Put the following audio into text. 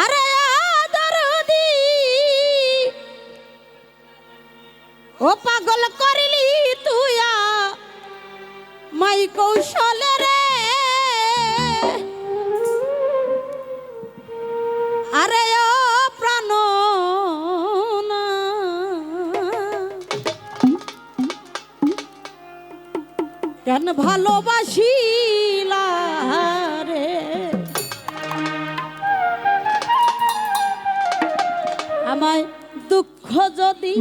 আরে দরদি ও পাগল করিলি তুয়া মাই কৌশল রে। আরে ও প্রাণ কেন ভালোবাসিলা? আমায় দুঃখ যদি